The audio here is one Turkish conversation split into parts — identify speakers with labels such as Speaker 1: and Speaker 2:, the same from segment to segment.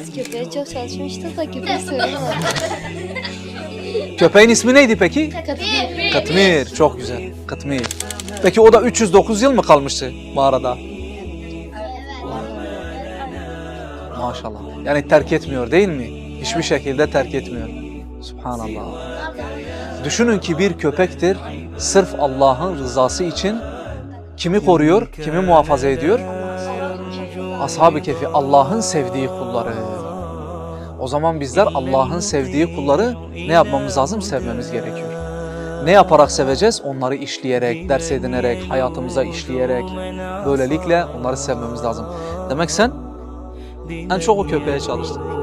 Speaker 1: Biz köpeğe çok çalışmıştık da köpeği soramadık.
Speaker 2: Köpeğin ismi neydi peki?
Speaker 1: Katılıyor.
Speaker 2: Katmir. Çok güzel. Katmir. Peki o da 309 yıl mı kalmıştı mağarada? Maşallah. Yani terk etmiyor değil mi? Hiçbir şekilde terk etmiyor. Subhanallah. Düşünün ki bir köpektir. Sırf Allah'ın rızası için kimi koruyor, kimi muhafaza ediyor? Ashab-ı Kefi Allah'ın sevdiği kulları. O zaman bizler Allah'ın sevdiği kulları ne yapmamız lazım? Sevmemiz gerekiyor. Ne yaparak seveceğiz? Onları işleyerek, ders edinerek, hayatımıza işleyerek. Böylelikle onları sevmemiz lazım. Demek sen en çok o köpeğe çalıştın.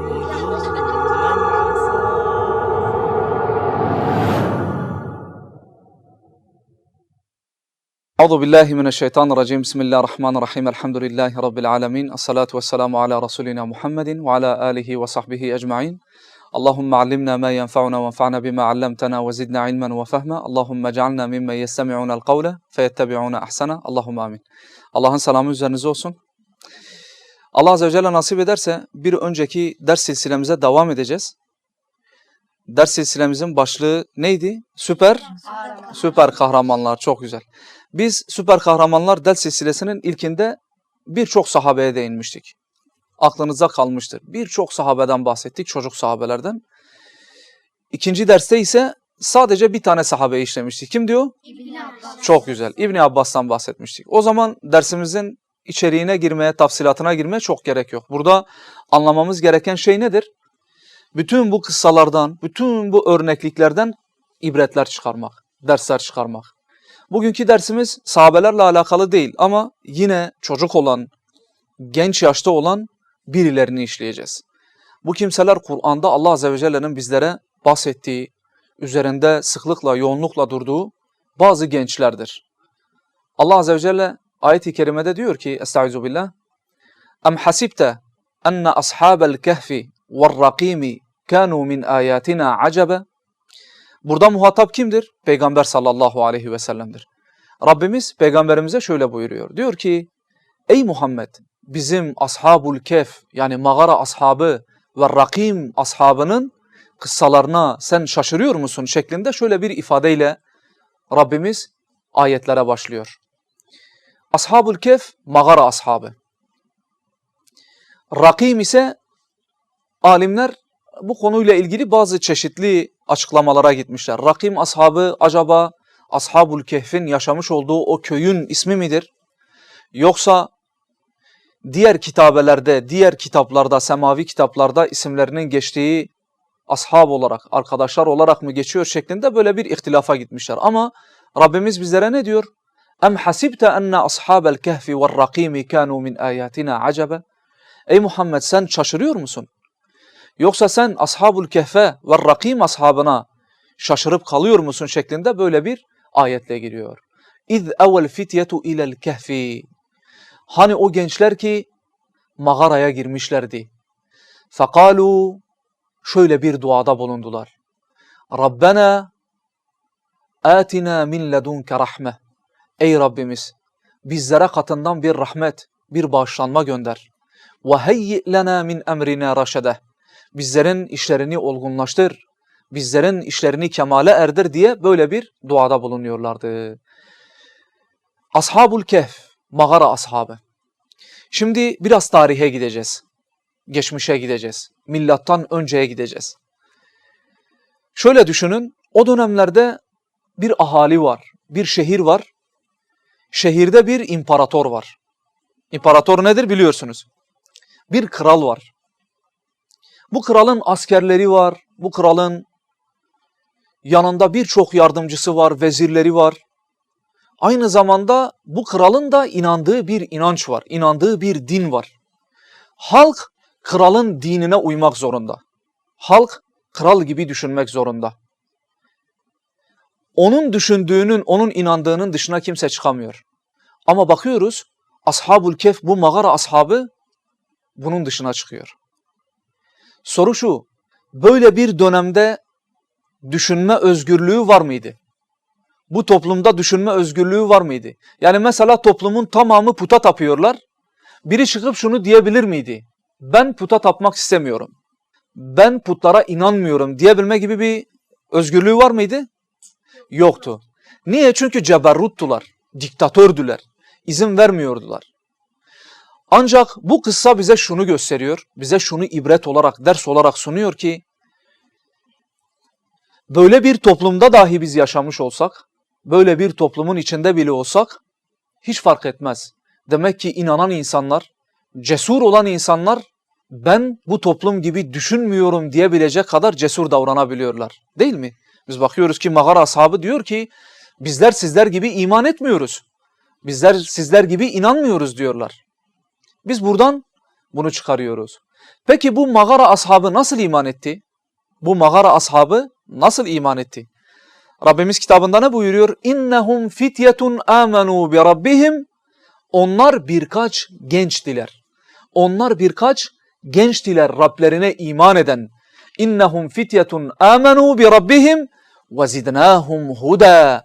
Speaker 2: Euzu billahi mineşşeytanirracim. Bismillahirrahmanirrahim. Elhamdülillahi rabbil alamin. Essalatu vesselamu ala rasulina Muhammedin ve ala alihi ve sahbihi ecmaîn. Allahumme allimna ma yenfa'una ve enfa'na bima 'allamtana ve zidna ilmen ve fehma. Allahumme ec'alna mimmen yestemi'unel kavle feyettebi'una ahsana. Allahumme amin. Allah'ın selamı üzerinize olsun. Allah azze ve celle nasip ederse bir önceki ders silsilemize devam edeceğiz. Ders silsilemizin başlığı neydi? Süper Süper kahramanlar çok güzel. Biz süper kahramanlar ders silsilesinin ilkinde birçok sahabeye değinmiştik. Aklınıza kalmıştır. Birçok sahabeden bahsettik, çocuk sahabelerden. İkinci derste ise sadece bir tane sahabeyi işlemiştik. Kim diyor? Çok güzel. İbni Abbas'tan bahsetmiştik. O zaman dersimizin içeriğine girmeye, tafsilatına girmeye çok gerek yok. Burada anlamamız gereken şey nedir? Bütün bu kıssalardan, bütün bu örnekliklerden ibretler çıkarmak, dersler çıkarmak. Bugünkü dersimiz sahabelerle alakalı değil ama yine çocuk olan, genç yaşta olan birilerini işleyeceğiz. Bu kimseler Kur'an'da Allah Azze ve Celle'nin bizlere bahsettiği, üzerinde sıklıkla, yoğunlukla durduğu bazı gençlerdir. Allah Azze ve Celle ayet-i kerimede diyor ki, Estaizu billah, Em hasibte enne ashabel kehfi ve rakimi kanu min ayatina acaba Burada muhatap kimdir? Peygamber sallallahu aleyhi ve sellem'dir. Rabbimiz peygamberimize şöyle buyuruyor. Diyor ki ey Muhammed bizim ashabul kef yani mağara ashabı ve rakim ashabının kıssalarına sen şaşırıyor musun şeklinde şöyle bir ifadeyle Rabbimiz ayetlere başlıyor. Ashabul kef mağara ashabı. Rakim ise alimler bu konuyla ilgili bazı çeşitli açıklamalara gitmişler. Rakim ashabı acaba Ashabul Kehf'in yaşamış olduğu o köyün ismi midir? Yoksa diğer kitabelerde, diğer kitaplarda, semavi kitaplarda isimlerinin geçtiği ashab olarak, arkadaşlar olarak mı geçiyor şeklinde böyle bir ihtilafa gitmişler. Ama Rabbimiz bizlere ne diyor? Em hasibte enne ashabel kehfi ve rakimi kanu min ayatina acaba? Ey Muhammed sen şaşırıyor musun? Yoksa sen ashabul kehfe ve rakim ashabına şaşırıp kalıyor musun şeklinde böyle bir ayetle giriyor. İz evvel fityetu ilel kehfi. Hani o gençler ki mağaraya girmişlerdi. Fekalu şöyle bir duada bulundular. Rabbena atina min ledunke rahme. Ey Rabbimiz bizlere katından bir rahmet, bir bağışlanma gönder. Ve heyyi lena min emrina raşede bizlerin işlerini olgunlaştır, bizlerin işlerini kemale erdir diye böyle bir duada bulunuyorlardı. Ashabul Kehf, mağara ashabı. Şimdi biraz tarihe gideceğiz. Geçmişe gideceğiz. Millattan önceye gideceğiz. Şöyle düşünün, o dönemlerde bir ahali var, bir şehir var. Şehirde bir imparator var. İmparator nedir biliyorsunuz. Bir kral var. Bu kralın askerleri var, bu kralın yanında birçok yardımcısı var, vezirleri var. Aynı zamanda bu kralın da inandığı bir inanç var, inandığı bir din var. Halk kralın dinine uymak zorunda. Halk kral gibi düşünmek zorunda. Onun düşündüğünün, onun inandığının dışına kimse çıkamıyor. Ama bakıyoruz, Ashabul Kehf bu mağara ashabı bunun dışına çıkıyor. Soru şu, böyle bir dönemde düşünme özgürlüğü var mıydı? Bu toplumda düşünme özgürlüğü var mıydı? Yani mesela toplumun tamamı puta tapıyorlar. Biri çıkıp şunu diyebilir miydi? ben puta tapmak istemiyorum. Ben putlara inanmıyorum diyebilme gibi bir özgürlüğü var mıydı? Yoktu. Niye? Çünkü ceberruttular, diktatördüler, izin vermiyordular. Ancak bu kıssa bize şunu gösteriyor, bize şunu ibret olarak, ders olarak sunuyor ki, böyle bir toplumda dahi biz yaşamış olsak, böyle bir toplumun içinde bile olsak, hiç fark etmez. Demek ki inanan insanlar, cesur olan insanlar, ben bu toplum gibi düşünmüyorum diyebilecek kadar cesur davranabiliyorlar. Değil mi? Biz bakıyoruz ki mağara ashabı diyor ki, bizler sizler gibi iman etmiyoruz. Bizler sizler gibi inanmıyoruz diyorlar. Biz buradan bunu çıkarıyoruz. Peki bu mağara ashabı nasıl iman etti? Bu mağara ashabı nasıl iman etti? Rabbimiz kitabında ne buyuruyor? İnnehum fityetun amenu bi rabbihim. Onlar birkaç gençtiler. Onlar birkaç gençtiler Rablerine iman eden. İnnehum fityetun amenu bi rabbihim ve zidnahum huda.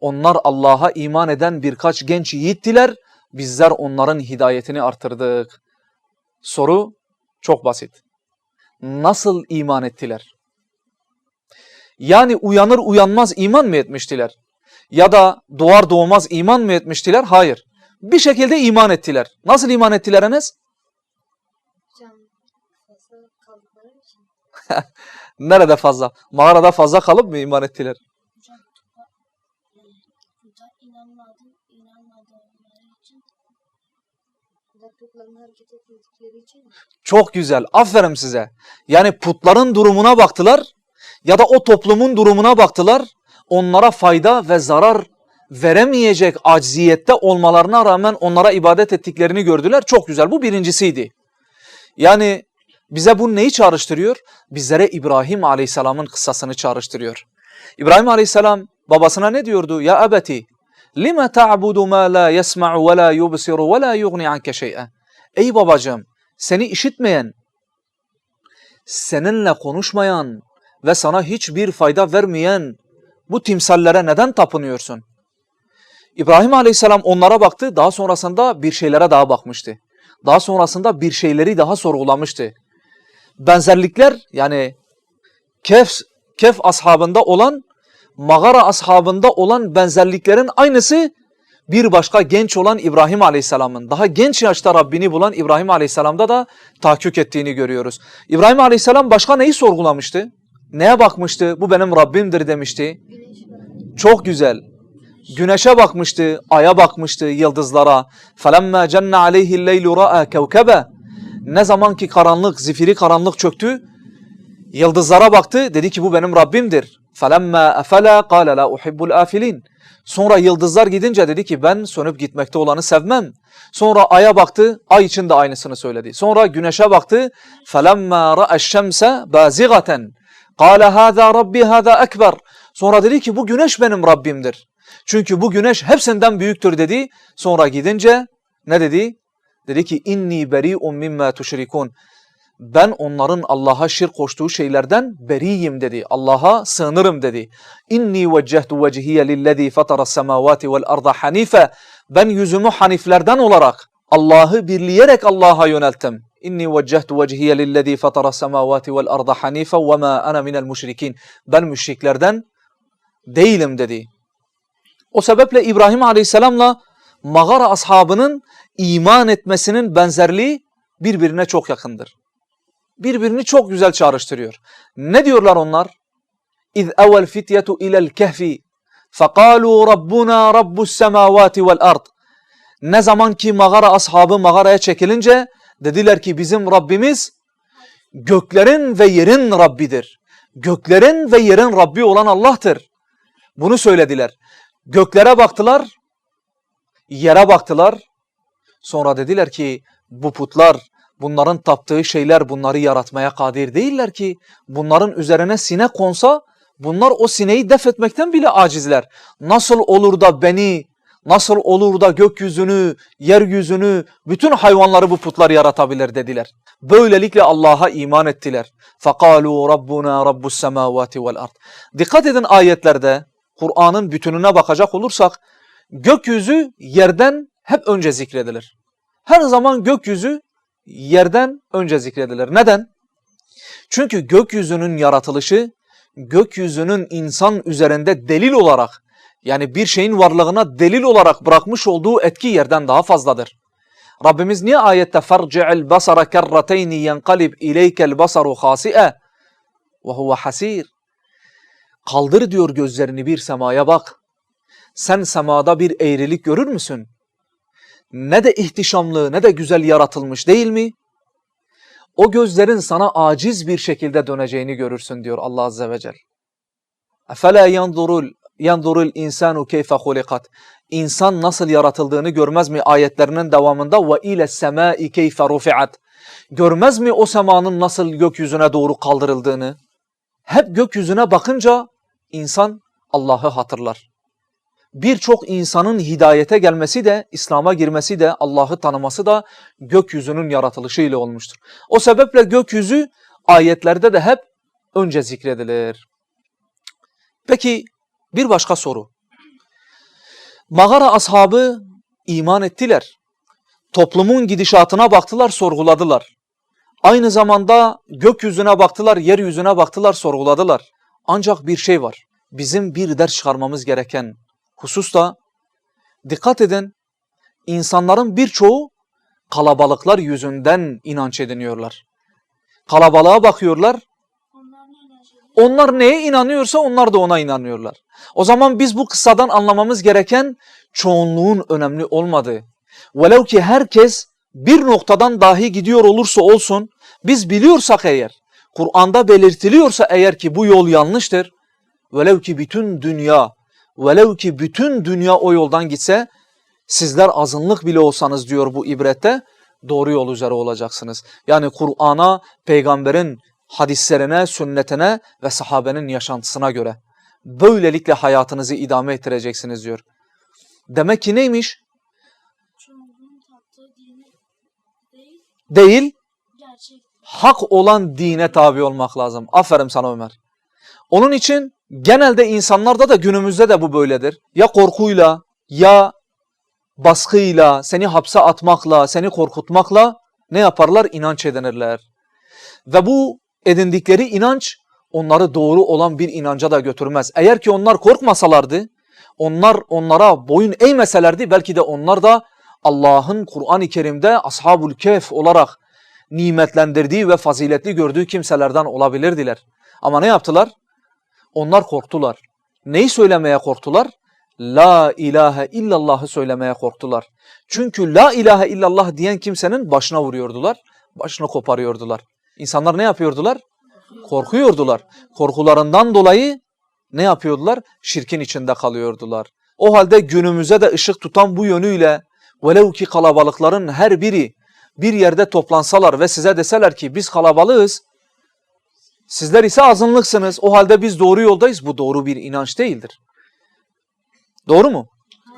Speaker 2: Onlar Allah'a iman eden birkaç genç yiğittiler. Bizler onların hidayetini artırdık. Soru çok basit. Nasıl iman ettiler? Yani uyanır uyanmaz iman mı etmiştiler? Ya da doğar doğmaz iman mı etmiştiler? Hayır. Bir şekilde iman ettiler. Nasıl iman ettiler Enes? Nerede fazla? Mağarada fazla kalıp mı iman ettiler? Çok güzel. Aferin size. Yani putların durumuna baktılar ya da o toplumun durumuna baktılar. Onlara fayda ve zarar veremeyecek acziyette olmalarına rağmen onlara ibadet ettiklerini gördüler. Çok güzel. Bu birincisiydi. Yani bize bu neyi çağrıştırıyor? Bizlere İbrahim Aleyhisselam'ın kıssasını çağrıştırıyor. İbrahim Aleyhisselam babasına ne diyordu? Ya ebeti lima ta'budu ma la yesma'u ve la yubsiru ve la yughni anke şey'en. Ey babacığım seni işitmeyen, seninle konuşmayan ve sana hiçbir fayda vermeyen bu timsallere neden tapınıyorsun? İbrahim Aleyhisselam onlara baktı, daha sonrasında bir şeylere daha bakmıştı. Daha sonrasında bir şeyleri daha sorgulamıştı. Benzerlikler yani Kehf, Kehf ashabında olan, mağara ashabında olan benzerliklerin aynısı bir başka genç olan İbrahim Aleyhisselam'ın daha genç yaşta Rabbini bulan İbrahim Aleyhisselam'da da tahakkük ettiğini görüyoruz. İbrahim Aleyhisselam başka neyi sorgulamıştı? Neye bakmıştı? Bu benim Rabbimdir demişti.
Speaker 1: Güneş var.
Speaker 2: Çok güzel. Güneşe bakmıştı, aya bakmıştı, yıldızlara. فَلَمَّا جَنَّ عَلَيْهِ اللَّيْلُ رَأَى كَوْكَبَ Ne zaman ki karanlık, zifiri karanlık çöktü, yıldızlara baktı, dedi ki bu benim Rabbimdir. فَلَمَّا أَفَلَا قَالَ لَا أُحِبُّ الْآفِلِينَ Sonra yıldızlar gidince dedi ki ben sönüp gitmekte olanı sevmem. Sonra aya baktı, ay için de aynısını söyledi. Sonra güneşe baktı, فَلَمَّا رَأَى الشَّمْسَ بَازِغَةً قَالَ هَذَا رَبِّي هَذَا أَكْبَرُ Sonra dedi ki bu güneş benim Rabbimdir. Çünkü bu güneş hepsinden büyüktür dedi. Sonra gidince ne dedi? Dedi ki inni beri'un mimma tuşrikun. Ben onların Allah'a şirk koştuğu şeylerden beriyim dedi. Allah'a sığınırım dedi. İnni veccehtu vecihiye lillezî fatara semavati vel arda hanife. Ben yüzümü haniflerden olarak Allah'ı birleyerek Allah'a yönelttim. İnni veccehtu vecihiye lillezî fatara semavati vel arda hanife ve ma ana minel müşrikin. Ben müşriklerden değilim dedi. O sebeple İbrahim Aleyhisselam'la mağara ashabının iman etmesinin benzerliği birbirine çok yakındır. Birbirini çok güzel çağrıştırıyor. Ne diyorlar onlar? İz evvel fityetu ilel kehfi fekalu rabbuna rabbus semavati vel ard. Ne zaman ki mağara ashabı mağaraya çekilince dediler ki bizim Rabbimiz göklerin ve yerin Rabbidir. Göklerin ve yerin Rabbi olan Allah'tır. Bunu söylediler. Göklere baktılar, yere baktılar. Sonra dediler ki bu putlar, bunların taptığı şeyler bunları yaratmaya kadir değiller ki. Bunların üzerine sine konsa bunlar o sineği def etmekten bile acizler. Nasıl olur da beni, nasıl olur da gökyüzünü, yeryüzünü, bütün hayvanları bu putlar yaratabilir dediler. Böylelikle Allah'a iman ettiler. فَقَالُوا رَبُّنَا رَبُّ السَّمَاوَاتِ وَالْأَرْضِ Dikkat edin ayetlerde, Kur'an'ın bütününe bakacak olursak, gökyüzü yerden hep önce zikredilir. Her zaman gökyüzü yerden önce zikredilir. Neden? Çünkü gökyüzünün yaratılışı gökyüzünün insan üzerinde delil olarak yani bir şeyin varlığına delil olarak bırakmış olduğu etki yerden daha fazladır. Rabbimiz niye ayette farci'el basara kerrateyni yenqalib ileykel basaru khasi'e ve huve hasir. Kaldır diyor gözlerini bir semaya bak. Sen semada bir eğrilik görür müsün? Ne de ihtişamlı ne de güzel yaratılmış değil mi? O gözlerin sana aciz bir şekilde döneceğini görürsün diyor Allah Azze ve Celle. Efela yanzurul yanzurul insanu keyfe hulikat. İnsan nasıl yaratıldığını görmez mi ayetlerinin devamında ile semai keyfe rufiat. Görmez mi o semanın nasıl gökyüzüne doğru kaldırıldığını? Hep gökyüzüne bakınca insan Allah'ı hatırlar. Birçok insanın hidayete gelmesi de, İslam'a girmesi de, Allah'ı tanıması da gökyüzünün yaratılışı ile olmuştur. O sebeple gökyüzü ayetlerde de hep önce zikredilir. Peki bir başka soru. Mağara ashabı iman ettiler. Toplumun gidişatına baktılar, sorguladılar. Aynı zamanda gökyüzüne baktılar, yeryüzüne baktılar, sorguladılar. Ancak bir şey var. Bizim bir ders çıkarmamız gereken husus da dikkat edin insanların birçoğu kalabalıklar yüzünden inanç ediniyorlar. Kalabalığa bakıyorlar.
Speaker 1: Onlar
Speaker 2: neye inanıyorsa onlar da ona inanıyorlar. O zaman biz bu kıssadan anlamamız gereken çoğunluğun önemli olmadığı. Velev ki herkes bir noktadan dahi gidiyor olursa olsun biz biliyorsak eğer Kur'an'da belirtiliyorsa eğer ki bu yol yanlıştır. Velev ki bütün dünya velev ki bütün dünya o yoldan gitse sizler azınlık bile olsanız diyor bu ibrette doğru yol üzere olacaksınız. Yani Kur'an'a, peygamberin hadislerine, sünnetine ve sahabenin yaşantısına göre. Böylelikle hayatınızı idame ettireceksiniz diyor. Demek ki neymiş?
Speaker 1: Değil,
Speaker 2: Değil,
Speaker 1: gerçek.
Speaker 2: hak olan dine tabi olmak lazım. Aferin sana Ömer. Onun için genelde insanlarda da günümüzde de bu böyledir. Ya korkuyla ya baskıyla, seni hapse atmakla, seni korkutmakla ne yaparlar? İnanç edinirler. Ve bu edindikleri inanç onları doğru olan bir inanca da götürmez. Eğer ki onlar korkmasalardı, onlar onlara boyun eğmeselerdi belki de onlar da Allah'ın Kur'an-ı Kerim'de Ashabul Kehf olarak nimetlendirdiği ve faziletli gördüğü kimselerden olabilirdiler. Ama ne yaptılar? Onlar korktular. Neyi söylemeye korktular? La ilahe illallah'ı söylemeye korktular. Çünkü la ilahe illallah diyen kimsenin başına vuruyordular, başını koparıyordular. İnsanlar ne yapıyordular? Korkuyordular. Korkularından dolayı ne yapıyordular? Şirkin içinde kalıyordular. O halde günümüze de ışık tutan bu yönüyle velev ki kalabalıkların her biri bir yerde toplansalar ve size deseler ki biz kalabalığız, sizler ise azınlıksınız, o halde biz doğru yoldayız. Bu doğru bir inanç değildir. Doğru mu?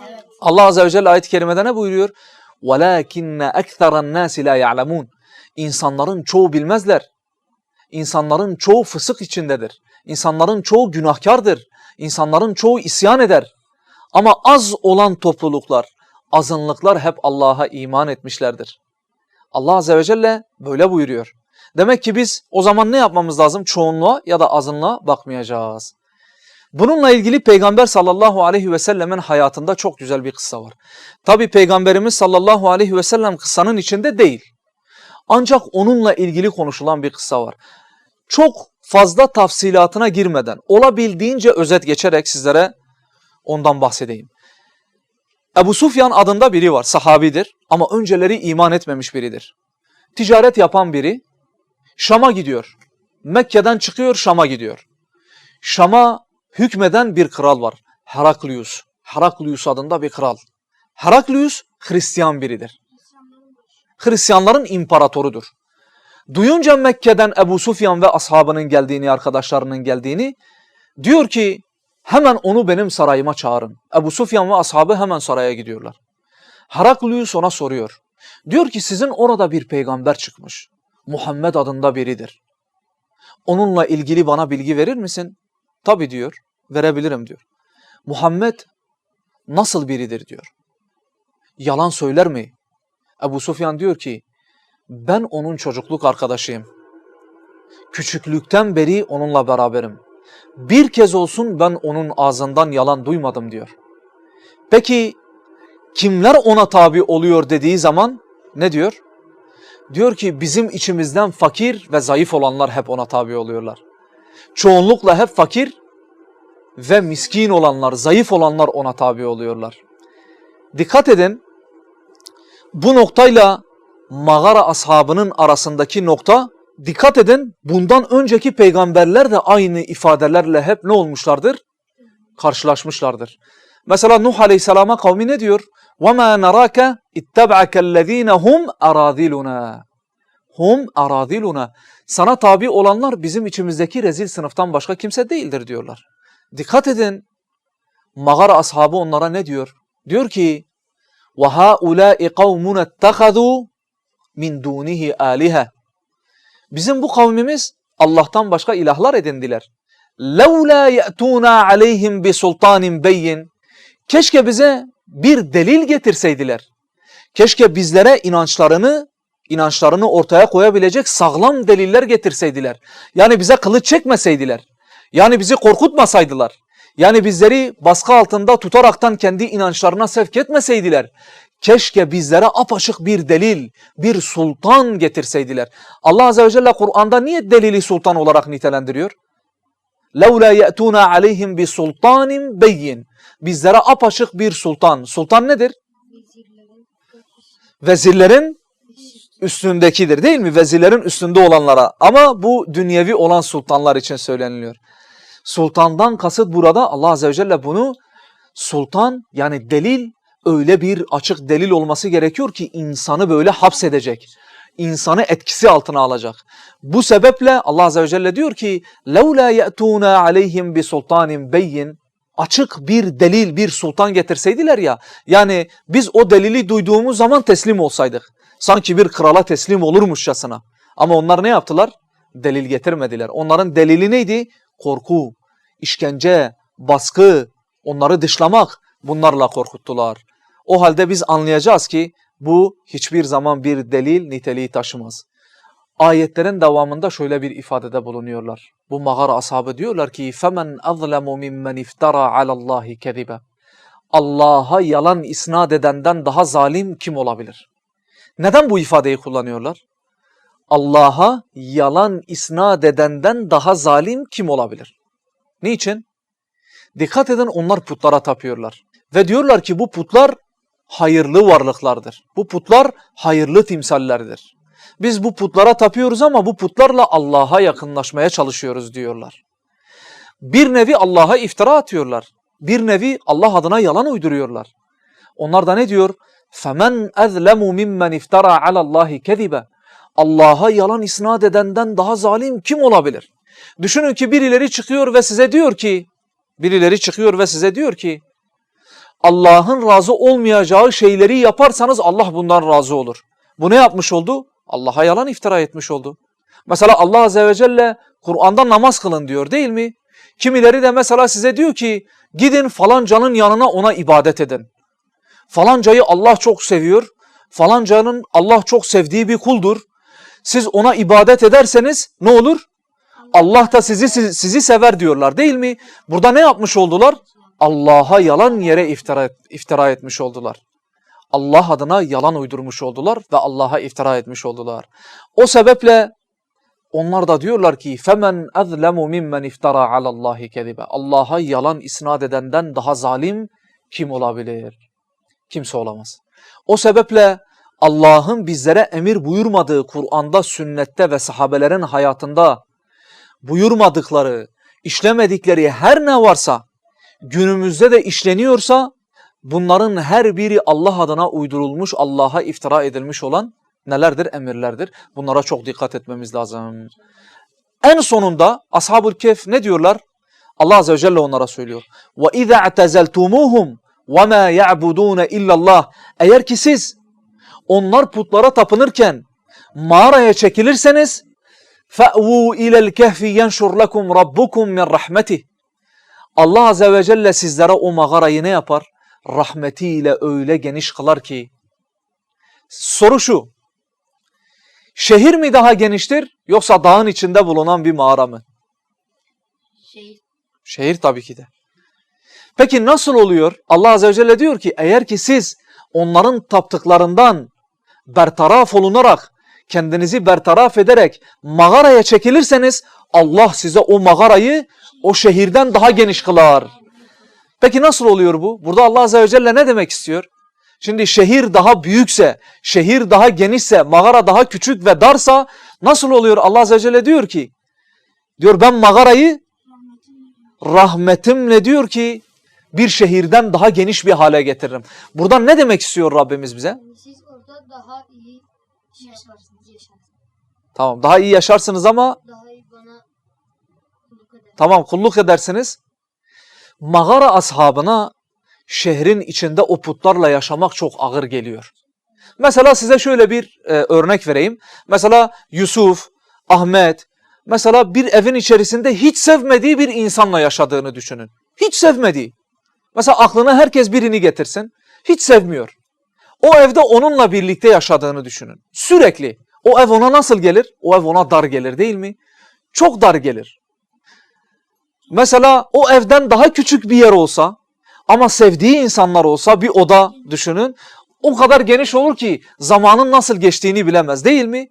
Speaker 1: Evet.
Speaker 2: Allah Azze ve Celle ayet-i kerimede ne buyuruyor? وَلَاكِنَّ أَكْثَرَ النَّاسِ لَا يَعْلَمُونَ İnsanların çoğu bilmezler. İnsanların çoğu fısık içindedir. İnsanların çoğu günahkardır. İnsanların çoğu isyan eder. Ama az olan topluluklar, azınlıklar hep Allah'a iman etmişlerdir. Allah Azze ve Celle böyle buyuruyor. Demek ki biz o zaman ne yapmamız lazım? Çoğunluğa ya da azınlığa bakmayacağız. Bununla ilgili Peygamber sallallahu aleyhi ve sellemin hayatında çok güzel bir kıssa var. Tabi Peygamberimiz sallallahu aleyhi ve sellem kıssanın içinde değil. Ancak onunla ilgili konuşulan bir kıssa var. Çok fazla tafsilatına girmeden olabildiğince özet geçerek sizlere ondan bahsedeyim. Ebu Sufyan adında biri var, sahabidir ama önceleri iman etmemiş biridir. Ticaret yapan biri Şam'a gidiyor. Mekke'den çıkıyor Şam'a gidiyor. Şam'a hükmeden bir kral var. Heraklius. Heraklius adında bir kral. Heraklius Hristiyan biridir. Hristiyanların imparatorudur. Duyunca Mekke'den Ebu Sufyan ve ashabının geldiğini, arkadaşlarının geldiğini diyor ki hemen onu benim sarayıma çağırın. Ebu Sufyan ve ashabı hemen saraya gidiyorlar. Heraklius ona soruyor. Diyor ki sizin orada bir peygamber çıkmış. Muhammed adında biridir. Onunla ilgili bana bilgi verir misin? Tabi diyor. Verebilirim diyor. Muhammed nasıl biridir diyor. Yalan söyler mi? Ebu Sufyan diyor ki ben onun çocukluk arkadaşıyım. Küçüklükten beri onunla beraberim. Bir kez olsun ben onun ağzından yalan duymadım diyor. Peki kimler ona tabi oluyor dediği zaman ne diyor? Diyor ki bizim içimizden fakir ve zayıf olanlar hep ona tabi oluyorlar. Çoğunlukla hep fakir ve miskin olanlar, zayıf olanlar ona tabi oluyorlar. Dikkat edin bu noktayla mağara ashabının arasındaki nokta dikkat edin bundan önceki peygamberler de aynı ifadelerle hep ne olmuşlardır? Karşılaşmışlardır. Mesela Nuh Aleyhisselam'a kavmi ne diyor? وَمَا نَرَاكَ اِتَّبْعَكَ الَّذ۪ينَ هُمْ اَرَاذِلُنَا Hum aradiluna. Sana tabi olanlar bizim içimizdeki rezil sınıftan başka kimse değildir diyorlar. Dikkat edin. Mağara ashabı onlara ne diyor? Diyor ki وَهَا قَوْمُنَ اتَّخَذُوا min dunihi alihe. Bizim bu kavmimiz Allah'tan başka ilahlar edindiler. لَوْلَا يَأْتُونَا عَلَيْهِمْ بِسُلْطَانٍ بَيِّنٍ Keşke bize bir delil getirseydiler. Keşke bizlere inançlarını inançlarını ortaya koyabilecek sağlam deliller getirseydiler. Yani bize kılıç çekmeseydiler. Yani bizi korkutmasaydılar. Yani bizleri baskı altında tutaraktan kendi inançlarına sevk etmeseydiler. Keşke bizlere apaçık bir delil, bir sultan getirseydiler. Allah Azze ve Celle Kur'an'da niye delili sultan olarak nitelendiriyor? لَوْلَا يَأْتُونَا عَلَيْهِمْ بِسُلْطَانٍ بَيِّنٍ Bizlere apaçık bir sultan. Sultan nedir? Vezirlerin üstündekidir değil mi? Vezirlerin üstünde olanlara. Ama bu dünyevi olan sultanlar için söyleniliyor. Sultandan kasıt burada Allah Azze ve Celle bunu sultan yani delil öyle bir açık delil olması gerekiyor ki insanı böyle hapsedecek. İnsanı etkisi altına alacak. Bu sebeple Allah Azze ve Celle diyor ki لَوْلَا يَأْتُونَا عَلَيْهِمْ بِسُلْطَانٍ بَيِّنٍ Açık bir delil, bir sultan getirseydiler ya, yani biz o delili duyduğumuz zaman teslim olsaydık. Sanki bir krala teslim olurmuşçasına. Ama onlar ne yaptılar? Delil getirmediler. Onların delili neydi? Korku, işkence, baskı, onları dışlamak bunlarla korkuttular. O halde biz anlayacağız ki bu hiçbir zaman bir delil niteliği taşımaz Ayetlerin devamında şöyle bir ifadede bulunuyorlar. Bu mağara ashabı diyorlar ki فَمَنْ أَظْلَمُ مِمَّنْ اِفْتَرَى عَلَى اللّٰهِ كَذِبًا Allah'a yalan isnat edenden daha zalim kim olabilir? Neden bu ifadeyi kullanıyorlar? Allah'a yalan isnat edenden daha zalim kim olabilir? Niçin? Dikkat edin onlar putlara tapıyorlar. Ve diyorlar ki bu putlar hayırlı varlıklardır. Bu putlar hayırlı timsallerdir. Biz bu putlara tapıyoruz ama bu putlarla Allah'a yakınlaşmaya çalışıyoruz diyorlar. Bir nevi Allah'a iftira atıyorlar. Bir nevi Allah adına yalan uyduruyorlar. Onlar da ne diyor? فَمَنْ أَذْلَمُ مِمَّنْ اِفْتَرَى عَلَى اللّٰهِ كَذِبًا Allah'a yalan isnat edenden daha zalim kim olabilir? Düşünün ki birileri çıkıyor ve size diyor ki, birileri çıkıyor ve size diyor ki, Allah'ın razı olmayacağı şeyleri yaparsanız Allah bundan razı olur. Bu ne yapmış oldu? Allah'a yalan iftira etmiş oldu. Mesela Allah Azze ve Celle Kur'an'da namaz kılın diyor değil mi? Kimileri de mesela size diyor ki gidin falancanın yanına ona ibadet edin. Falancayı Allah çok seviyor. Falancanın Allah çok sevdiği bir kuldur. Siz ona ibadet ederseniz ne olur? Allah da sizi sizi, sever diyorlar değil mi? Burada ne yapmış oldular? Allah'a yalan yere iftira, iftira etmiş oldular. Allah adına yalan uydurmuş oldular ve Allah'a iftira etmiş oldular. O sebeple onlar da diyorlar ki femen azlemu mimmen iftara alallahi kedibe. Allah'a yalan isnat edenden daha zalim kim olabilir? Kimse olamaz. O sebeple Allah'ın bizlere emir buyurmadığı Kur'an'da, sünnette ve sahabelerin hayatında buyurmadıkları, işlemedikleri her ne varsa günümüzde de işleniyorsa bunların her biri Allah adına uydurulmuş, Allah'a iftira edilmiş olan nelerdir? Emirlerdir. Bunlara çok dikkat etmemiz lazım. En sonunda Ashab-ül Kehf ne diyorlar? Allah Azze ve Celle onlara söylüyor. وَاِذَا اَعْتَزَلْتُمُوهُمْ وَمَا يَعْبُدُونَ اِلَّا اللّٰهِ Eğer ki siz onlar putlara tapınırken mağaraya çekilirseniz فَأْوُوا اِلَى الْكَهْفِ يَنْشُرْ لَكُمْ رَبُّكُمْ مِنْ رَحْمَتِهِ Allah Azze ve Celle sizlere o mağarayı ne yapar? Rahmetiyle öyle geniş kılar ki. Soru şu. Şehir mi daha geniştir yoksa dağın içinde bulunan bir mağara mı?
Speaker 3: Şey,
Speaker 2: Şehir tabii ki de. Peki nasıl oluyor? Allah Azze ve Celle diyor ki eğer ki siz onların taptıklarından bertaraf olunarak, kendinizi bertaraf ederek mağaraya çekilirseniz Allah size o mağarayı o şehirden daha geniş kılar. Peki nasıl oluyor bu? Burada Allah Azze ve Celle ne demek istiyor? Şimdi şehir daha büyükse, şehir daha genişse, mağara daha küçük ve darsa nasıl oluyor? Allah Azze ve Celle diyor ki, diyor ben mağarayı rahmetimle diyor ki bir şehirden daha geniş bir hale getiririm. Buradan ne demek istiyor Rabbimiz bize?
Speaker 3: siz orada daha iyi yaşarsınız.
Speaker 2: Tamam daha iyi yaşarsınız ama
Speaker 3: Daha iyi bana kulluk eder.
Speaker 2: tamam kulluk edersiniz. Mağara ashabına şehrin içinde o putlarla yaşamak çok ağır geliyor. Mesela size şöyle bir e, örnek vereyim. Mesela Yusuf, Ahmet, mesela bir evin içerisinde hiç sevmediği bir insanla yaşadığını düşünün. Hiç sevmediği. Mesela aklına herkes birini getirsin. Hiç sevmiyor. O evde onunla birlikte yaşadığını düşünün. Sürekli. O ev ona nasıl gelir? O ev ona dar gelir değil mi? Çok dar gelir. Mesela o evden daha küçük bir yer olsa ama sevdiği insanlar olsa bir oda düşünün. O kadar geniş olur ki zamanın nasıl geçtiğini bilemez değil mi?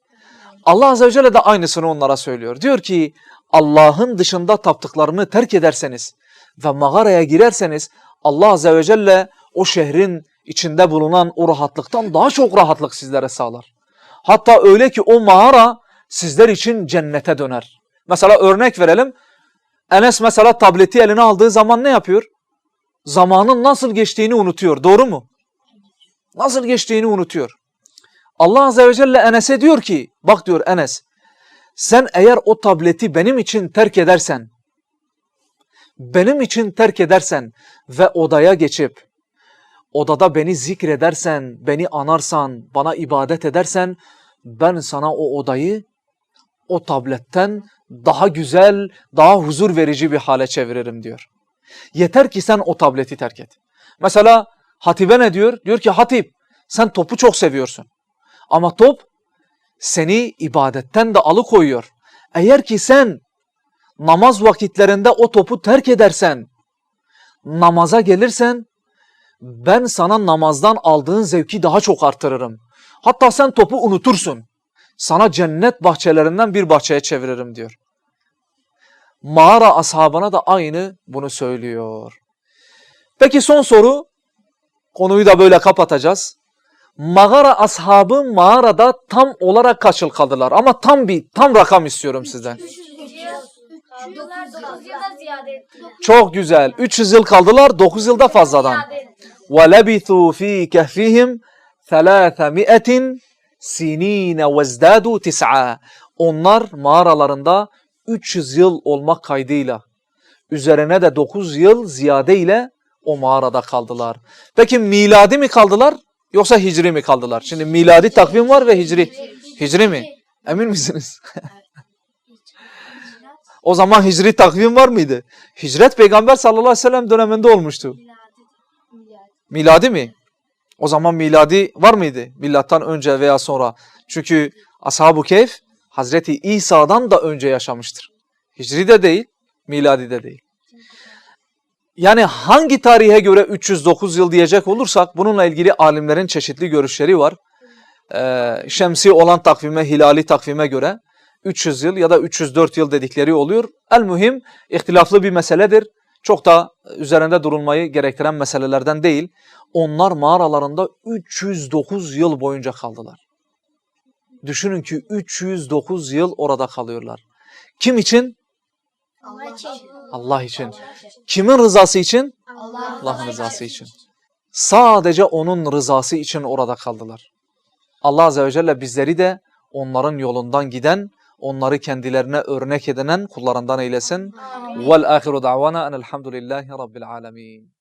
Speaker 2: Allah Azze ve Celle de aynısını onlara söylüyor. Diyor ki Allah'ın dışında taptıklarını terk ederseniz ve mağaraya girerseniz Allah Azze ve Celle o şehrin içinde bulunan o rahatlıktan daha çok rahatlık sizlere sağlar. Hatta öyle ki o mağara sizler için cennete döner. Mesela örnek verelim. Enes mesela tableti eline aldığı zaman ne yapıyor? Zamanın nasıl geçtiğini unutuyor. Doğru mu? Nasıl geçtiğini unutuyor. Allah Azze ve Celle Enes'e diyor ki, bak diyor Enes, sen eğer o tableti benim için terk edersen, benim için terk edersen ve odaya geçip, odada beni zikredersen, beni anarsan, bana ibadet edersen, ben sana o odayı o tabletten daha güzel, daha huzur verici bir hale çeviririm diyor. Yeter ki sen o tableti terk et. Mesela Hatip'e ne diyor? Diyor ki Hatip sen topu çok seviyorsun. Ama top seni ibadetten de alıkoyuyor. Eğer ki sen namaz vakitlerinde o topu terk edersen, namaza gelirsen ben sana namazdan aldığın zevki daha çok artırırım. Hatta sen topu unutursun Sana cennet bahçelerinden bir bahçeye çeviririm diyor. Mağara ashabına da aynı bunu söylüyor. Peki son soru, konuyu da böyle kapatacağız. Mağara ashabı mağarada tam olarak kaç yıl kaldılar? Ama tam bir tam rakam istiyorum sizden.
Speaker 3: 9 yılda ziyade etti.
Speaker 2: Çok güzel. 300 yıl kaldılar, 9 yılda fazladan. وَلَبِثُوا ف۪ي كَهْفِهِمْ ثَلَاثَمِئَةٍ sinine vezdadu tis'a. Onlar mağaralarında 300 yıl olmak kaydıyla üzerine de 9 yıl ziyade ile o mağarada kaldılar. Peki miladi mi kaldılar yoksa hicri mi kaldılar? Şimdi miladi takvim var ve hicri. Hicri mi? Emin misiniz? o zaman hicri takvim var mıydı? Hicret peygamber sallallahu aleyhi ve sellem döneminde olmuştu. Miladi mi? O zaman miladi var mıydı? Milattan önce veya sonra. Çünkü Ashab-ı Kehf Hazreti İsa'dan da önce yaşamıştır. Hicri de değil, miladi de değil. Yani hangi tarihe göre 309 yıl diyecek olursak bununla ilgili alimlerin çeşitli görüşleri var. Ee, şemsi olan takvime, hilali takvime göre 300 yıl ya da 304 yıl dedikleri oluyor. El mühim ihtilaflı bir meseledir. Çok da üzerinde durulmayı gerektiren meselelerden değil. Onlar mağaralarında 309 yıl boyunca kaldılar. Düşünün ki 309 yıl orada kalıyorlar. Kim için?
Speaker 3: Allah için.
Speaker 2: Allah için. Kimin rızası için?
Speaker 3: Allah
Speaker 2: Allah'ın rızası için. Sadece onun rızası için orada kaldılar. Allah Azze ve Celle bizleri de onların yolundan giden, onları kendilerine örnek edinen kullarından eylesin. Vel ahiru da'vana enelhamdülillahi rabbil alemin.